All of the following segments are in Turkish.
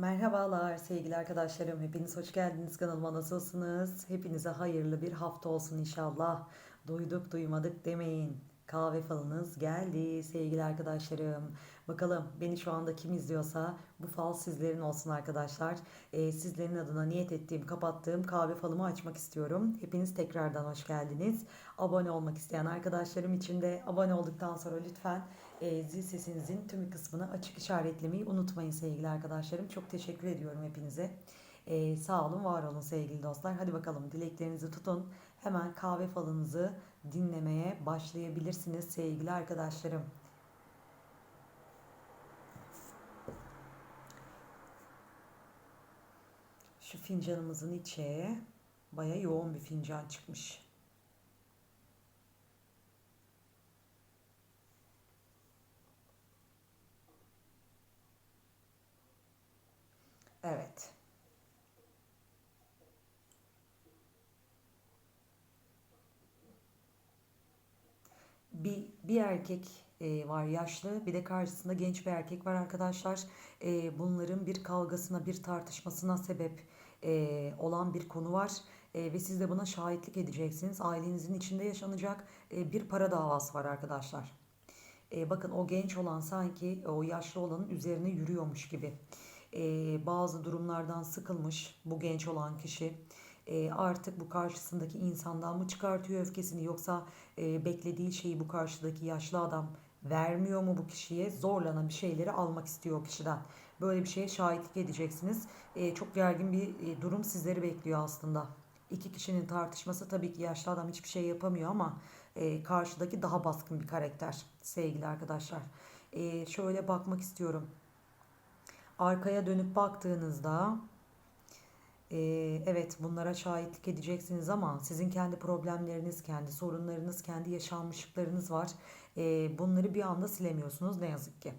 Merhabalar sevgili arkadaşlarım. Hepiniz hoş geldiniz kanalıma. Nasılsınız? Hepinize hayırlı bir hafta olsun inşallah. Duyduk duymadık demeyin. Kahve falınız geldi sevgili arkadaşlarım. Bakalım beni şu anda kim izliyorsa bu fal sizlerin olsun arkadaşlar. Ee, sizlerin adına niyet ettiğim, kapattığım kahve falımı açmak istiyorum. Hepiniz tekrardan hoş geldiniz. Abone olmak isteyen arkadaşlarım için de abone olduktan sonra lütfen e, zil sesinizin tüm kısmını açık işaretlemeyi unutmayın sevgili arkadaşlarım. Çok teşekkür ediyorum hepinize. E, sağ olun, var olun sevgili dostlar. Hadi bakalım dileklerinizi tutun. Hemen kahve falınızı dinlemeye başlayabilirsiniz sevgili arkadaşlarım. Şu fincanımızın içi baya yoğun bir fincan çıkmış. Evet. Bir, bir erkek e, var yaşlı bir de karşısında genç bir erkek var arkadaşlar. E, bunların bir kavgasına bir tartışmasına sebep e, olan bir konu var. E, ve siz de buna şahitlik edeceksiniz. Ailenizin içinde yaşanacak e, bir para davası var arkadaşlar. E, bakın o genç olan sanki o yaşlı olanın üzerine yürüyormuş gibi. E, bazı durumlardan sıkılmış bu genç olan kişi. E, artık bu karşısındaki insandan mı çıkartıyor öfkesini yoksa e, beklediği şeyi bu karşıdaki yaşlı adam vermiyor mu bu kişiye zorlana bir şeyleri almak istiyor o kişiden. Böyle bir şeye şahitlik edeceksiniz. E, çok gergin bir e, durum sizleri bekliyor aslında. İki kişinin tartışması tabii ki yaşlı adam hiçbir şey yapamıyor ama e, karşıdaki daha baskın bir karakter sevgili arkadaşlar. E, şöyle bakmak istiyorum. Arkaya dönüp baktığınızda e, evet bunlara şahitlik edeceksiniz ama sizin kendi problemleriniz, kendi sorunlarınız, kendi yaşanmışlıklarınız var. E, bunları bir anda silemiyorsunuz ne yazık ki.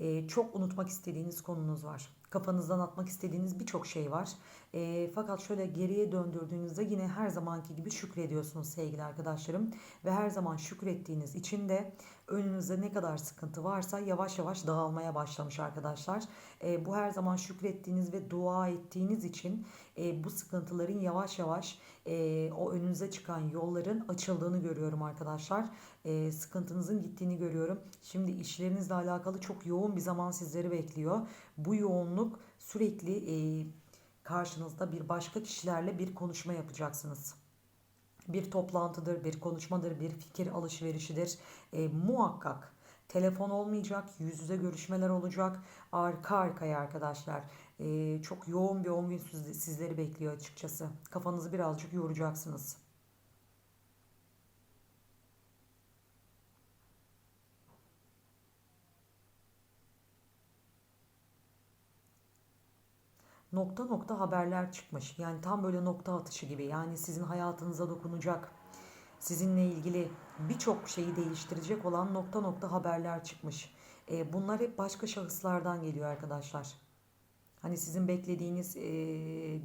E, çok unutmak istediğiniz konunuz var. Kafanızdan atmak istediğiniz birçok şey var. E, fakat şöyle geriye döndürdüğünüzde yine her zamanki gibi şükrediyorsunuz sevgili arkadaşlarım. Ve her zaman şükrettiğiniz için de önünüzde ne kadar sıkıntı varsa yavaş yavaş dağılmaya başlamış arkadaşlar. E, bu her zaman şükrettiğiniz ve dua ettiğiniz için e, bu sıkıntıların yavaş yavaş e, o önünüze çıkan yolların açıldığını görüyorum arkadaşlar. E, sıkıntınızın gittiğini görüyorum. Şimdi işlerinizle alakalı çok yoğun bir zaman sizleri bekliyor. Bu yoğunluk sürekli e, karşınızda bir başka kişilerle bir konuşma yapacaksınız bir toplantıdır, bir konuşmadır, bir fikir alışverişidir. E, muhakkak telefon olmayacak, yüz yüze görüşmeler olacak. Arka arkaya arkadaşlar. E, çok yoğun bir 10 gün sizleri bekliyor açıkçası. Kafanızı birazcık yoracaksınız. Nokta nokta haberler çıkmış. Yani tam böyle nokta atışı gibi. Yani sizin hayatınıza dokunacak, sizinle ilgili birçok şeyi değiştirecek olan nokta nokta haberler çıkmış. E, bunlar hep başka şahıslardan geliyor arkadaşlar. Hani sizin beklediğiniz e,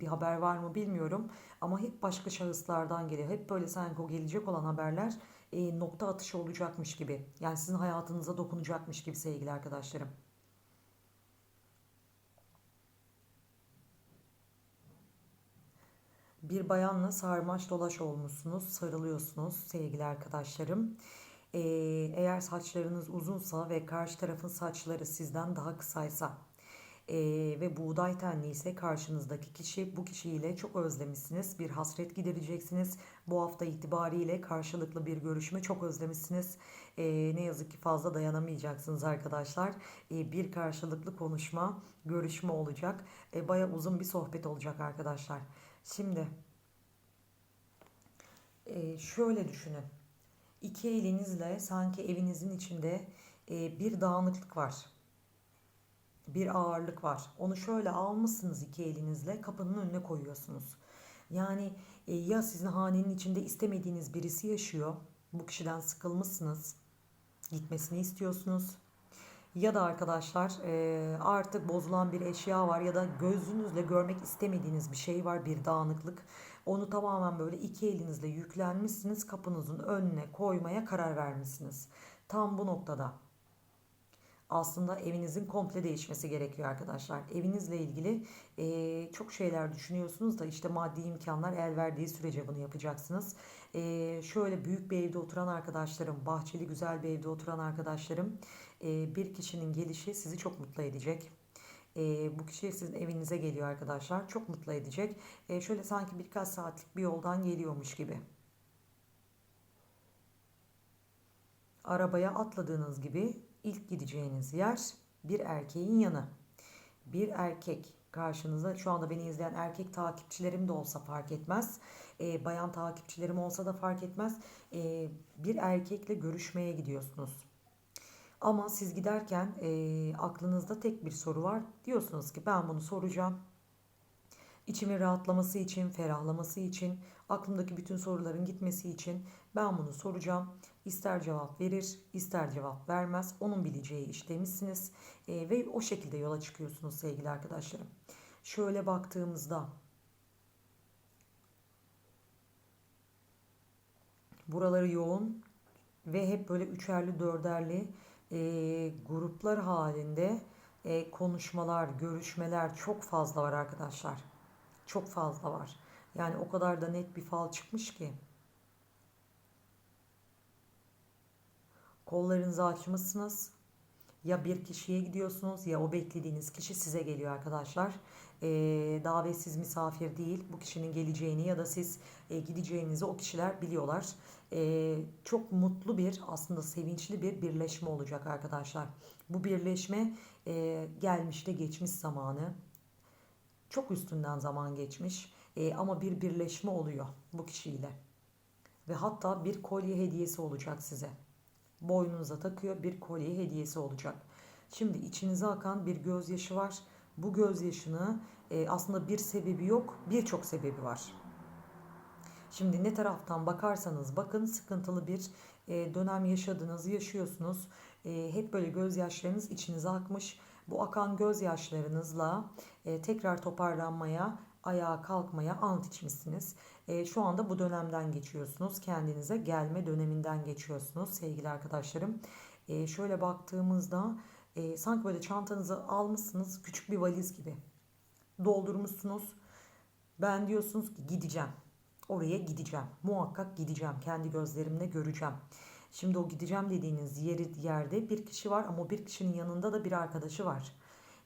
bir haber var mı bilmiyorum ama hep başka şahıslardan geliyor. Hep böyle sanki o gelecek olan haberler e, nokta atışı olacakmış gibi. Yani sizin hayatınıza dokunacakmış gibi sevgili arkadaşlarım. Bir bayanla sarmaş dolaş olmuşsunuz, sarılıyorsunuz sevgili arkadaşlarım. Ee, eğer saçlarınız uzunsa ve karşı tarafın saçları sizden daha kısaysa e, ve buğday tenli ise karşınızdaki kişi bu kişiyle çok özlemişsiniz. Bir hasret gidereceksiniz. Bu hafta itibariyle karşılıklı bir görüşme çok özlemişsiniz. E, ne yazık ki fazla dayanamayacaksınız arkadaşlar. E, bir karşılıklı konuşma, görüşme olacak. E, Baya uzun bir sohbet olacak arkadaşlar. Şimdi e, şöyle düşünün. İki elinizle sanki evinizin içinde e, bir dağınıklık var. Bir ağırlık var. Onu şöyle almışsınız iki elinizle kapının önüne koyuyorsunuz. Yani e, ya sizin hanenin içinde istemediğiniz birisi yaşıyor. Bu kişiden sıkılmışsınız. Gitmesini istiyorsunuz. Ya da arkadaşlar artık bozulan bir eşya var ya da gözünüzle görmek istemediğiniz bir şey var, bir dağınıklık. Onu tamamen böyle iki elinizle yüklenmişsiniz, kapınızın önüne koymaya karar vermişsiniz. Tam bu noktada aslında evinizin komple değişmesi gerekiyor arkadaşlar. Evinizle ilgili e, çok şeyler düşünüyorsunuz da işte maddi imkanlar el verdiği sürece bunu yapacaksınız. E, şöyle büyük bir evde oturan arkadaşlarım, bahçeli güzel bir evde oturan arkadaşlarım bir kişinin gelişi sizi çok mutlu edecek. E, bu kişi sizin evinize geliyor arkadaşlar. Çok mutlu edecek. E, şöyle sanki birkaç saatlik bir yoldan geliyormuş gibi. Arabaya atladığınız gibi ilk gideceğiniz yer bir erkeğin yanı. Bir erkek karşınıza şu anda beni izleyen erkek takipçilerim de olsa fark etmez. E, bayan takipçilerim olsa da fark etmez. E, bir erkekle görüşmeye gidiyorsunuz. Ama siz giderken e, aklınızda tek bir soru var. Diyorsunuz ki ben bunu soracağım. İçimin rahatlaması için, ferahlaması için, aklımdaki bütün soruların gitmesi için ben bunu soracağım. İster cevap verir, ister cevap vermez. Onun bileceği iş demişsiniz. E, ve o şekilde yola çıkıyorsunuz sevgili arkadaşlarım. Şöyle baktığımızda buraları yoğun ve hep böyle üçerli dörderli e, gruplar halinde e, konuşmalar, görüşmeler çok fazla var arkadaşlar. Çok fazla var. Yani o kadar da net bir fal çıkmış ki. Kollarınızı açmışsınız. Ya bir kişiye gidiyorsunuz ya o beklediğiniz kişi size geliyor arkadaşlar. E, davetsiz misafir değil. Bu kişinin geleceğini ya da siz e, gideceğinizi o kişiler biliyorlar. E, çok mutlu bir aslında sevinçli bir birleşme olacak arkadaşlar. Bu birleşme e, gelmişte geçmiş zamanı. Çok üstünden zaman geçmiş e, ama bir birleşme oluyor bu kişiyle. Ve hatta bir kolye hediyesi olacak size boynunuza takıyor bir kolye hediyesi olacak. Şimdi içinize akan bir gözyaşı var. Bu gözyaşını e, aslında bir sebebi yok birçok sebebi var. Şimdi ne taraftan bakarsanız bakın sıkıntılı bir e, dönem yaşadınız, yaşıyorsunuz. E, hep böyle gözyaşlarınız içinize akmış. Bu akan gözyaşlarınızla e, tekrar toparlanmaya, ayağa kalkmaya ant içmişsiniz. E, şu anda bu dönemden geçiyorsunuz. Kendinize gelme döneminden geçiyorsunuz sevgili arkadaşlarım. E, şöyle baktığımızda e, sanki böyle çantanızı almışsınız küçük bir valiz gibi. Doldurmuşsunuz. Ben diyorsunuz ki gideceğim. Oraya gideceğim. Muhakkak gideceğim. Kendi gözlerimle göreceğim. Şimdi o gideceğim dediğiniz yeri, yerde bir kişi var ama bir kişinin yanında da bir arkadaşı var.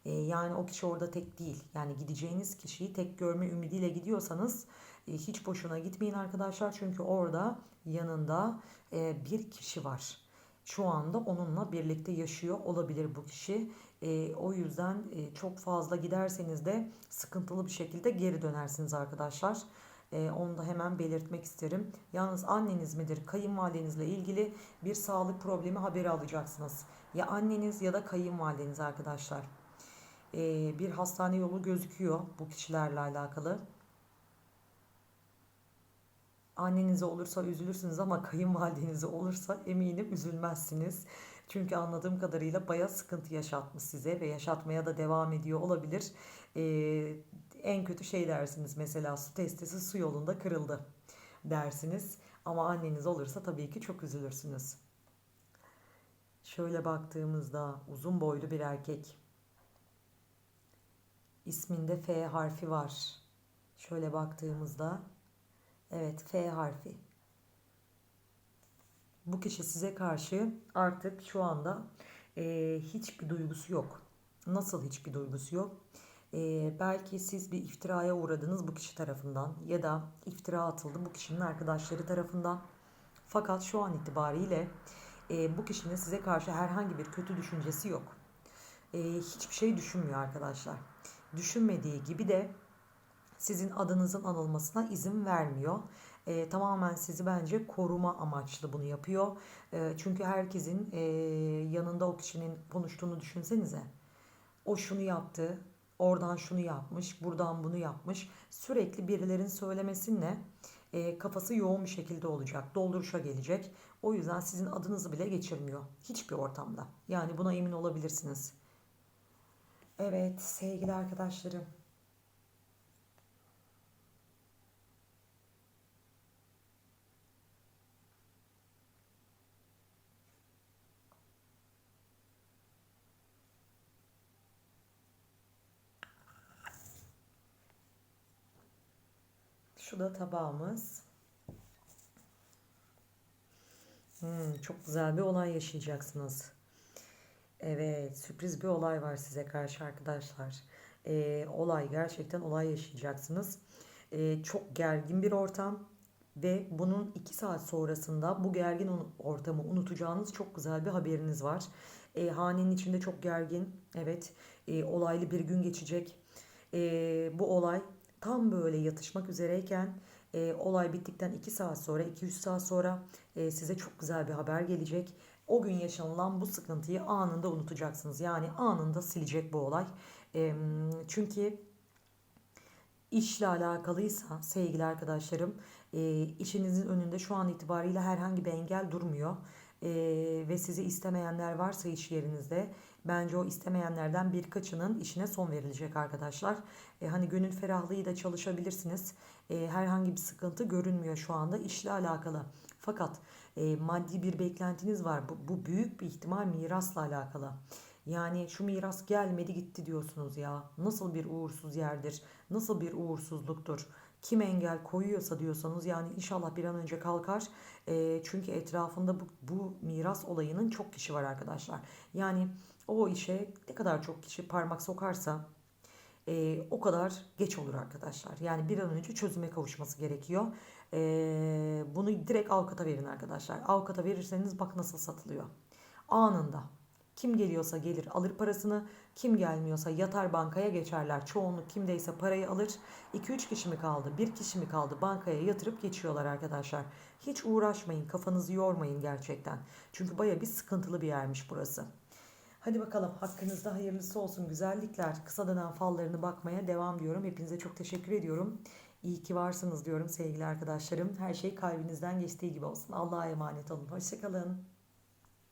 Ee, yani o kişi orada tek değil. Yani gideceğiniz kişiyi tek görme ümidiyle gidiyorsanız e, hiç boşuna gitmeyin arkadaşlar. Çünkü orada yanında e, bir kişi var. Şu anda onunla birlikte yaşıyor olabilir bu kişi. E, o yüzden çok fazla giderseniz de sıkıntılı bir şekilde geri dönersiniz arkadaşlar. onu da hemen belirtmek isterim. Yalnız anneniz midir, kayınvalidenizle ilgili bir sağlık problemi haberi alacaksınız. Ya anneniz ya da kayınvalideniz arkadaşlar. Bir hastane yolu gözüküyor bu kişilerle alakalı. Annenize olursa üzülürsünüz ama kayınvalidenize olursa eminim üzülmezsiniz. Çünkü anladığım kadarıyla baya sıkıntı yaşatmış size ve yaşatmaya da devam ediyor olabilir. Ee, en kötü şey dersiniz mesela su testisi su yolunda kırıldı dersiniz. Ama anneniz olursa tabii ki çok üzülürsünüz. Şöyle baktığımızda uzun boylu bir erkek. İsminde F harfi var. Şöyle baktığımızda Evet F harfi. Bu kişi size karşı artık şu anda e, hiçbir duygusu yok. Nasıl hiçbir duygusu yok? E, belki siz bir iftiraya uğradınız bu kişi tarafından ya da iftira atıldı bu kişinin arkadaşları tarafından. Fakat şu an itibariyle e, bu kişinin size karşı herhangi bir kötü düşüncesi yok. E, hiçbir şey düşünmüyor arkadaşlar. Düşünmediği gibi de sizin adınızın anılmasına izin vermiyor. E, tamamen sizi bence koruma amaçlı bunu yapıyor. E, çünkü herkesin e, yanında o kişinin konuştuğunu düşünsenize. O şunu yaptı, oradan şunu yapmış, buradan bunu yapmış. Sürekli birilerin söylemesinle e, kafası yoğun bir şekilde olacak. Dolduruşa gelecek. O yüzden sizin adınızı bile geçirmiyor. Hiçbir ortamda. Yani buna emin olabilirsiniz. Evet sevgili arkadaşlarım. Şu da tabağımız. Hmm, çok güzel bir olay yaşayacaksınız. Evet, sürpriz bir olay var size karşı arkadaşlar. Ee, olay gerçekten olay yaşayacaksınız. Ee, çok gergin bir ortam ve bunun iki saat sonrasında bu gergin ortamı unutacağınız çok güzel bir haberiniz var. Ee, hanenin içinde çok gergin, evet, e, olaylı bir gün geçecek. Ee, bu olay tam böyle yatışmak üzereyken e, olay bittikten 2 saat sonra, 2-3 saat sonra e, size çok güzel bir haber gelecek. O gün yaşanılan bu sıkıntıyı anında unutacaksınız. Yani anında silecek bu olay. E, çünkü işle alakalıysa sevgili arkadaşlarım e, işinizin önünde şu an itibariyle herhangi bir engel durmuyor. E, ve sizi istemeyenler varsa iş yerinizde bence o istemeyenlerden birkaçının işine son verilecek arkadaşlar. E, hani gönül ferahlığıyla çalışabilirsiniz. E, herhangi bir sıkıntı görünmüyor şu anda işle alakalı. Fakat e, maddi bir beklentiniz var. Bu, bu büyük bir ihtimal mirasla alakalı. Yani şu miras gelmedi gitti diyorsunuz ya. Nasıl bir uğursuz yerdir? Nasıl bir uğursuzluktur? Kim engel koyuyorsa diyorsanız yani inşallah bir an önce kalkar. E, çünkü etrafında bu, bu miras olayının çok kişi var arkadaşlar. Yani o işe ne kadar çok kişi parmak sokarsa e, o kadar geç olur arkadaşlar. Yani bir an önce çözüme kavuşması gerekiyor. E, bunu direkt avukata verin arkadaşlar. Avukata verirseniz bak nasıl satılıyor. Anında. Kim geliyorsa gelir alır parasını. Kim gelmiyorsa yatar bankaya geçerler. Çoğunluk kimdeyse parayı alır. 2-3 kişi mi kaldı? Bir kişi mi kaldı? Bankaya yatırıp geçiyorlar arkadaşlar. Hiç uğraşmayın. Kafanızı yormayın gerçekten. Çünkü baya bir sıkıntılı bir yermiş burası. Hadi bakalım hakkınızda hayırlısı olsun güzellikler. Kısa dönem fallarını bakmaya devam diyorum. Hepinize çok teşekkür ediyorum. İyi ki varsınız diyorum sevgili arkadaşlarım. Her şey kalbinizden geçtiği gibi olsun. Allah'a emanet olun. Hoşçakalın.